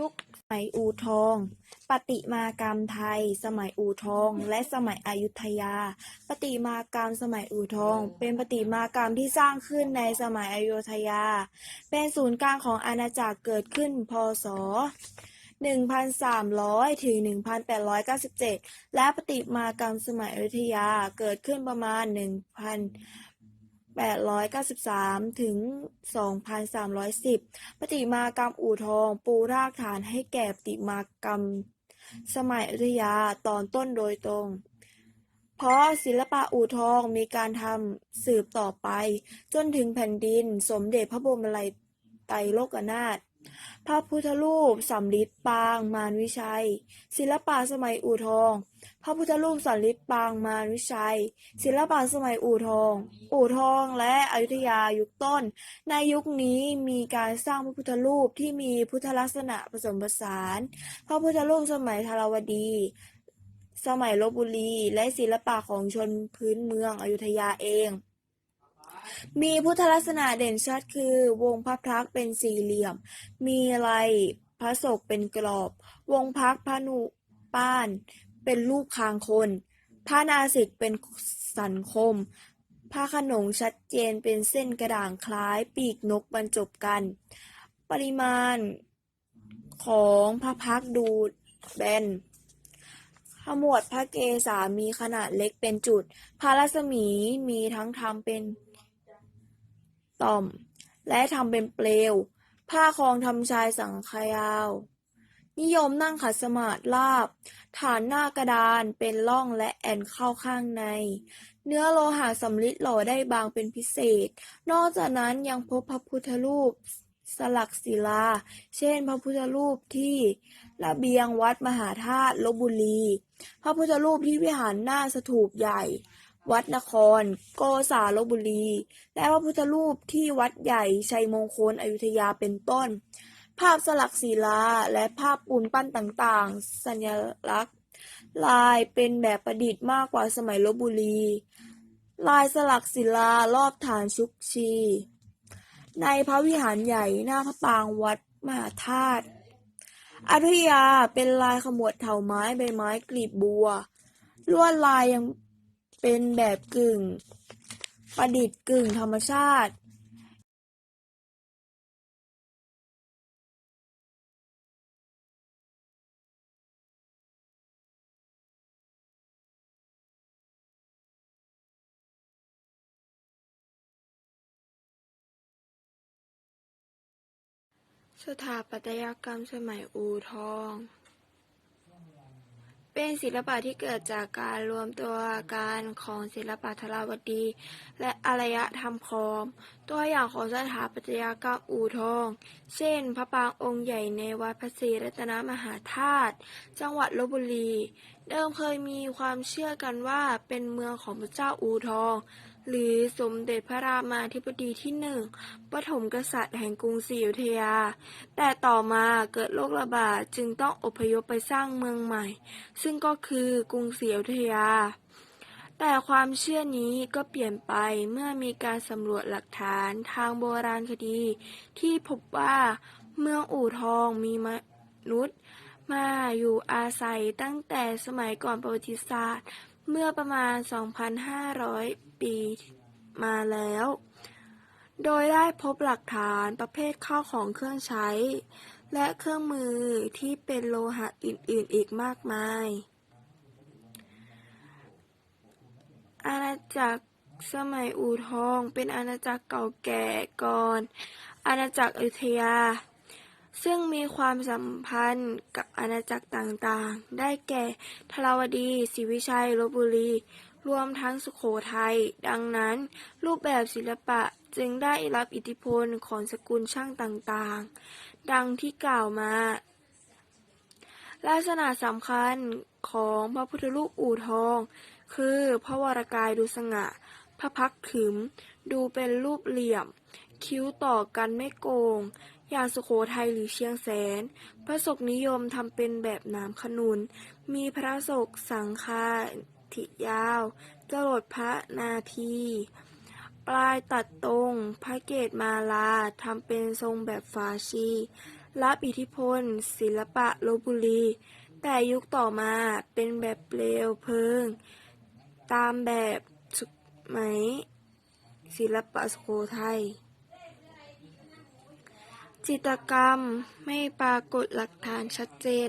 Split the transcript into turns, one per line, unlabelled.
ยุคสมัยอู่ทองประติมากรรมไทย สมัยอู่ทอง และสมัยอยุธยาประติมากรรมสมัยอู่ทอง เป็นประติมากรรมที่สร้างขึ้นในสมัยอยุธยา เป็นศูนย์กลางของอาณาจักรเกิดขึ้นพศ1,300 ถึง 1,897 และประติมากรรมสมัยอยุธยาเกิดขึ้นประมาณ 893 ถึง 2,310 ปฏิมากรรมอู่ทองปูรากฐานให้แก่ปฏิมากรรมสมัยอยุธยาตอนต้นโดยตรง เพราะศิลปะอู่ทองมีการทำสืบต่อไป จนถึงแผ่นดินสมเด็จพระบรมไตรโลกนาถ พระพุทธรูปสำริดปางมารวิชัย ศิลปะสมัยอู่ทอง พระพุทธรูปสำริดปางมารวิชัย ศิลปะสมัยอู่ทอง อู่ทองและอยุธยายุคต้น ในยุคนี้มีการสร้างพระพุทธรูปที่มีพุทธลักษณะผสมผสาน พระพุทธรูปสมัยธารวดี สมัยลบบุรี และศิลปะของชนพื้นเมืองอยุธยาเอง มีพุทธลักษณะเด่นชัดคือ วงพระพักเป็นสี่เหลี่ยม มีลายพระศกเป็นกรอบ วงพักพระนุป้านเป็นรูปคางคน พระนาสิกเป็นสันคมพระขนงชัดเจนเป็นเส้นกระด่างคล้ายปีกนกบรรจบกัน ปริมาณของพระพักดูแบนขมวดพระเกศามีขนาดเล็กเป็นจุด พระรัศมีมีทั้งทำเป็น ต่อม และทำเป็นเปลว ผ้าคลองทำชายสังขยาว นิยมนั่งขัดสมาธิราบ ฐานหน้ากระดานเป็นร่องและแอนเข้าข้างใน เนื้อโลหะสำริดหล่อได้บางเป็นพิเศษ นอกจากนั้นยังพบพระพุทธรูปสลักศิลา เช่น พระพุทธรูปที่ระเบียงวัดมหาธาตุลบบุรี พระพุทธรูปที่วิหารหน้าสถูปใหญ่ วัดนคร โกษาลบบุรี และพระพุทธรูปที่วัดใหญ่ชัยมงคลอยุธยาเป็นต้น ภาพสลักศิลาและภาพปูนปั้นต่างๆ สัญลักษณ์ ลายเป็นแบบประดิษฐ์มากกว่าสมัยลบบุรี ลายสลักศิลารอบฐานชุกชี ในพระวิหารใหญ่หน้าพระปรางวัดมหาธาตุอยุธยาเป็นลายขมวดเถาไม้ใบไม้กลีบบัว ลวดลายยัง เป็นแบบกึ่ง ประดิษฐ์กึ่งธรรมชาติสถาปัตยกรรมสมัยอู่ทอง เป็นศิลปะที่เกิดจากการรวมตัวกันของศิลปะทราวดี และอารยธรรมคอม ตัวอย่างของสถาปัตยกรรมอู่ทอง เช่น พระปรางองค์ใหญ่ในวัดพระศรีรัตนมหาธาตุจังหวัดลบบุรี เดิมเคยมีความเชื่อกันว่าเป็นเมืองของพระเจ้าอู่ทอง หรือสมเด็จพระรามาธิบดีที่หนึ่งปฐมกษัตริย์แห่งกรุงศรีอยุธยา แต่ต่อมาเกิดโรคระบาดจึงต้องอพยพไปสร้างเมืองใหม่ ซึ่งก็คือกรุงศรีอยุธยา แต่ความเชื่อนี้ก็เปลี่ยนไปเมื่อมีการสำรวจหลักฐานทางโบราณคดี ที่พบว่าเมืองอู่ทองมีมนุษย์ มาอยู่อาศัยตั้งแต่สมัยก่อนประวัติศาสตร์ เมื่อประมาณ 2,500 ปีมาแล้ว โดยได้พบหลักฐานประเภทข้าวของเครื่องใช้ และเครื่องมือที่เป็นโลหะอื่นๆ อีกมากมาย อาณาจักรสมัยอู่ทองเป็นอาณาจักรเก่าแก่ก่อน อาณาจักรอยุธยา ซึ่งมีความสัมพันธ์กับอาณาจักรต่างๆ ได้แก่ทราวดีศรีวิชัยลบบุรี รวมทั้งสุโขทัย ดังนั้น รูปแบบศิลปะจึงได้รับอิทธิพลของสกุลช่างต่างๆ ดังที่กล่าวมา ลักษณะสำคัญของพระพุทธรูปอู่ทอง คือพระวรกายดูสง่าพระพักขึม ดูเป็นรูปเหลี่ยม คิ้วต่อกันไม่โกง อย่างสุโขทัยหรือเชียงแสน พระศกนิยมทำเป็นแบบน้ำขนุน มีพระศกสังฆาทิยาวจรดพระนาที ปลายตัดตรง พระเกตมาลาทำเป็นทรงแบบฟาชี รับอิทธิพล ศิลปะโลบุรี แต่ยุคต่อมาเป็นแบบเปลวเพลิง ตามแบบสุไหมศิลปะสุโไทย จิตกรรม ไม่ปรากฏหลักฐานชัดเจน